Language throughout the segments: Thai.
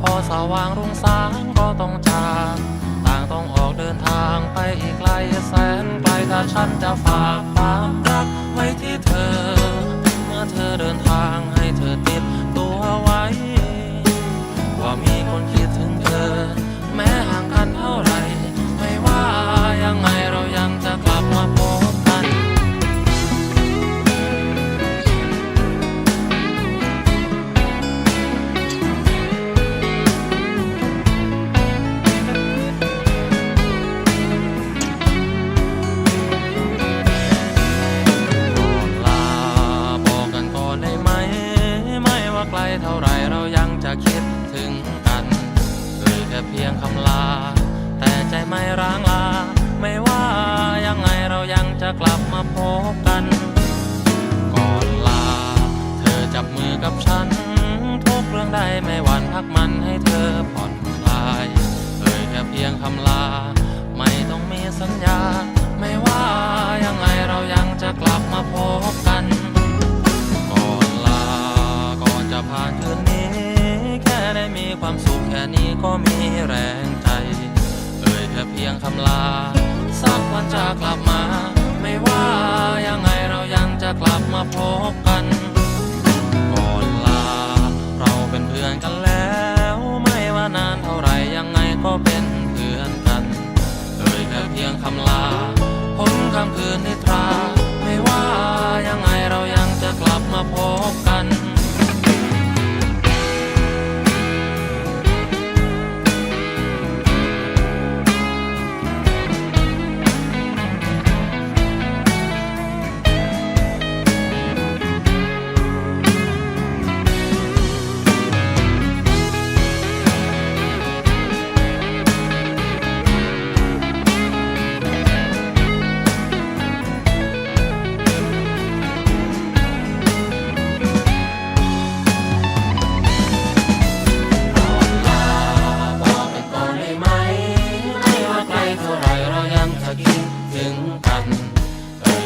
พอสว่างรุ่งสางก็ต้องจากต่างต้องออกเดินทางไปอีกไกลแสนไกลถ้าฉันจะฝากความรักไว้ที่เธอ เมื่อเธอเดินทาง งคำลา แต่ใจไม่ร้างลา ไม่ว่ายังไงเรายังจะกลับมาพบกัน ก่อนลา เธอจับมือกับฉัน ทุกเรื่องใดไม่หวั่นพักมันให้เธอผ่อนคลายเอ่ยแค่เพียงคำลา ไม่ต้องมีสัญญา ไม่ว่ายังไงเรายังจะกลับมาพบกัน ก่อนลาก่อนจะผ่านคืนนี้ ความสุขแค่นี้ก็มีแรงใจ เอ่ยแค่เพียงคำลา สักวันจะกลับมา ไม่ว่ายังไงเรายังจะกลับมาพบกันก่อนลา เราเป็นเพื่อนกันแล้ว ไม่ว่านานเท่าไหรยังไงก็เป็นเพื่อนกัน เอ่ยแค่เพียงคำลา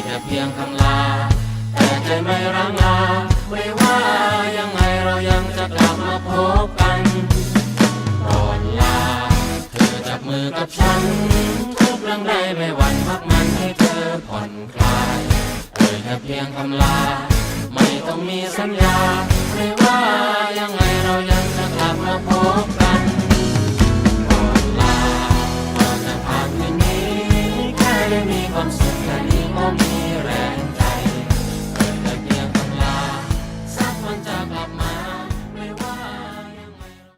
แค่เพียงคำลา แต่ใจไม่ร้งลา ไม่ว่ายังไงเรายังจะกลับมาพบกันก่อนลา เธอจับมือกับฉัน ทุกเรื่องใดไม่หวั่นพักมันให้เธอผ่อนคลายเอ่ยแค่เพียงคำลา ไม่ต้องมีสัญญา ไม่ว่ายังไงเรายังจะกลับมาพบกัน